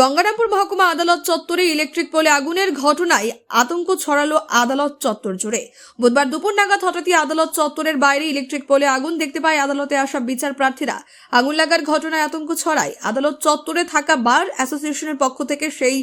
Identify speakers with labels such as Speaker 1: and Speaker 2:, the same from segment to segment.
Speaker 1: গঙ্গারামপুর মহকুমা আদালত চত্বরে ইলেকট্রিক পোলে আগুনের ঘটনায় আতঙ্ক ছড়ালো আদালত চত্বর জুড়ে। বুধবার দুপুর নাগাদ হঠাৎই আদালত চত্বরের বাইরে ইলেকট্রিক পোলে আগুন দেখতে পায় আদালতে আসা বিচার প্রার্থীরা। আগুন লাগার ঘটনায় আতঙ্ক ছড়ায়। আদালত চত্বরে থাকা বার অ্যাসোসিয়েশনের পক্ষ থেকে সেই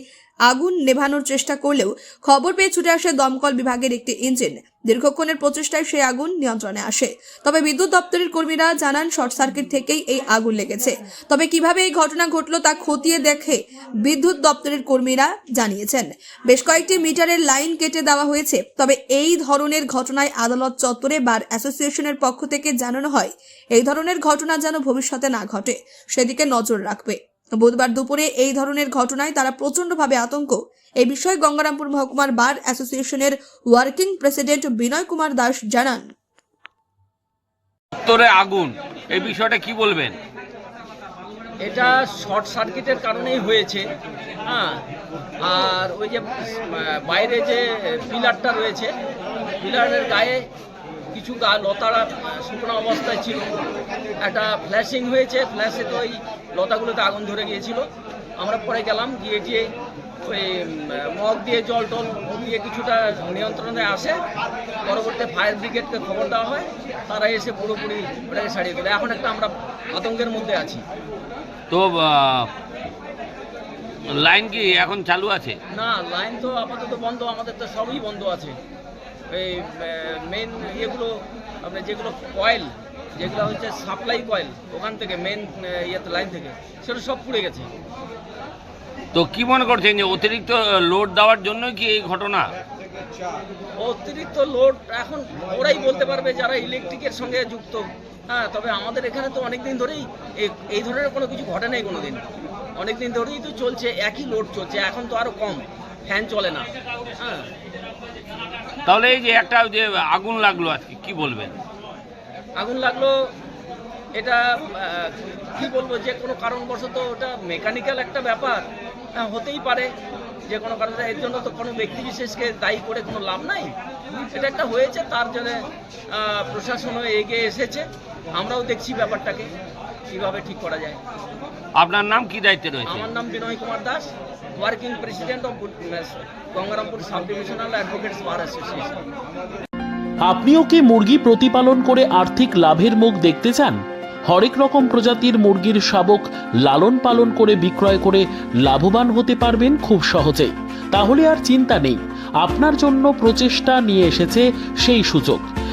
Speaker 1: আগুন নেভানোর চেষ্টা করলেও খবর পেয়ে ছুটে আসে দমকল বিভাগের একটি ইঞ্জিন। দীর্ঘক্ষণের প্রচেষ্টায় সেই আগুন নিয়ন্ত্রণে আসে। তবে বিদ্যুৎ দপ্তরের কর্মীরা জানান, শর্ট সার্কিট থেকেই এই আগুন লেগেছে। তবে কীভাবে এই ঘটনা ঘটলো তা খতিয়ে দেখে বিদ্যুৎ দপ্তরের কর্মীরা জানিয়েছেন। বেশ কয়েকটি মিটারের লাইন কেটে দেওয়া হয়েছে, তবে এই ধরনের ঘটনায় আদালত চত্বরে বার অ্যাসোসিয়েশনের পক্ষ থেকে জানানো হয়, এই ধরনের ঘটনা যেন ভবিষ্যতে না ঘটে। সেদিকে নজর রাখবে। বুধবার দুপুরে এই ধরনের ঘটনায় তারা প্রচণ্ডভাবে আতঙ্ক। এই বিষয়ে গঙ্গারামপুর মহকুমার বার অ্যাসোসিয়েশনের ওয়ার্কিং প্রেসিডেন্ট বিনয় কুমার দাস জানান।
Speaker 2: উত্তরে আগুন এই বিষয়টা কি বলবেন?
Speaker 3: এটা শর্ট সার্কিটের কারণেই হয়েছে হ্যাঁ। আর ওই যে বাইরে যে পিলারটা রয়েছে পিলারের গায়ে কিছু গা লতারা শুকনো অবস্থায় ছিল। একটা ফ্ল্যাশিং হয়েছে ফ্ল্যাশে তো ওই লতাগুলোতে আগুন ধরে গিয়েছিল। আমরা পরে গেলাম গিয়ে গিয়ে ওই মগ দিয়ে জল টল দিয়ে কিছুটা নিয়ন্ত্রণে আসে পরবর্তী ফায়ার ব্রিগেডকে খবর দেওয়া হয় তারা এসে পুরোপুরি ওটাকে সারিয়ে দিল। এখন একটা আমরা আতঙ্কের মধ্যে আছি।
Speaker 2: তো লাইন কি এখন চালু আছে?
Speaker 3: না লাইন তো আপাতত বন্ধ আমাদের তো সবই বন্ধ আছে। এই মেন ইয়েগুলো আপনার যেগুলো কয়েল যেগুলো হচ্ছে সাপ্লাই কয়েল ওখান থেকে মেন ইয়েতে লাইন থেকে সেটা সব পুড়ে গেছে।
Speaker 2: তো কি মনে করছেন যে অতিরিক্ত লোড দেওয়ার জন্য কি এই ঘটনা?
Speaker 3: অতিরিক্ত লোড এখন ওরাই বলতে পারবে যারা ইলেকট্রিকের সঙ্গে যুক্ত। হ্যাঁ তবে আমাদের এখানে তো অনেক দিন ধরেই এই- এই ধরনের কোনো কিছু ঘটে নাই কোনো দিন অনেক দিন ধরেই তো চলছে একই লোড চলছে এখন তো আরও কম ফ্যান চলে না। হ্যাঁ
Speaker 2: তাহলে এই যে একটা যে আগুন লাগল আজকে কি বলবেন?
Speaker 3: আগুন লাগল এটা কি বলব যে কোনো কারণবশত ওটা মেকানিক্যাল একটা ব্যাপার হ্যাঁ, হতেই পারে। যে কোনো কারণে এর জন্য তো কোনো ব্যক্তি বিশেষকে দায়ী করে কোনো লাভ নাই। এটা একটা হয়েছে তার জন্য প্রশাসনও এগিয়ে এসেছে। আমরাও দেখছি ব্যাপারটাকে কীভাবে ঠিক করা যায়।
Speaker 2: আপনার নাম কি দায়িত্বে রয়েছে?
Speaker 3: আমার নাম Binoy Kumar Das working president of Gangarampur sub divisional advocates bar association.
Speaker 4: আপনিও কি মুরগি প্রতিপালন করে আর্থিক লাভের মুখ দেখতে চান? হরেক রকম প্রজাতির মুরগির শাবক লালন পালন করে বিক্রয় করে লাভবান হতে পারবেন খুব সহজেই। তাহলে আর চিন্তা নেই আপনার জন্য প্রচেষ্টা নিয়ে এসেছে সেই সুযোগ।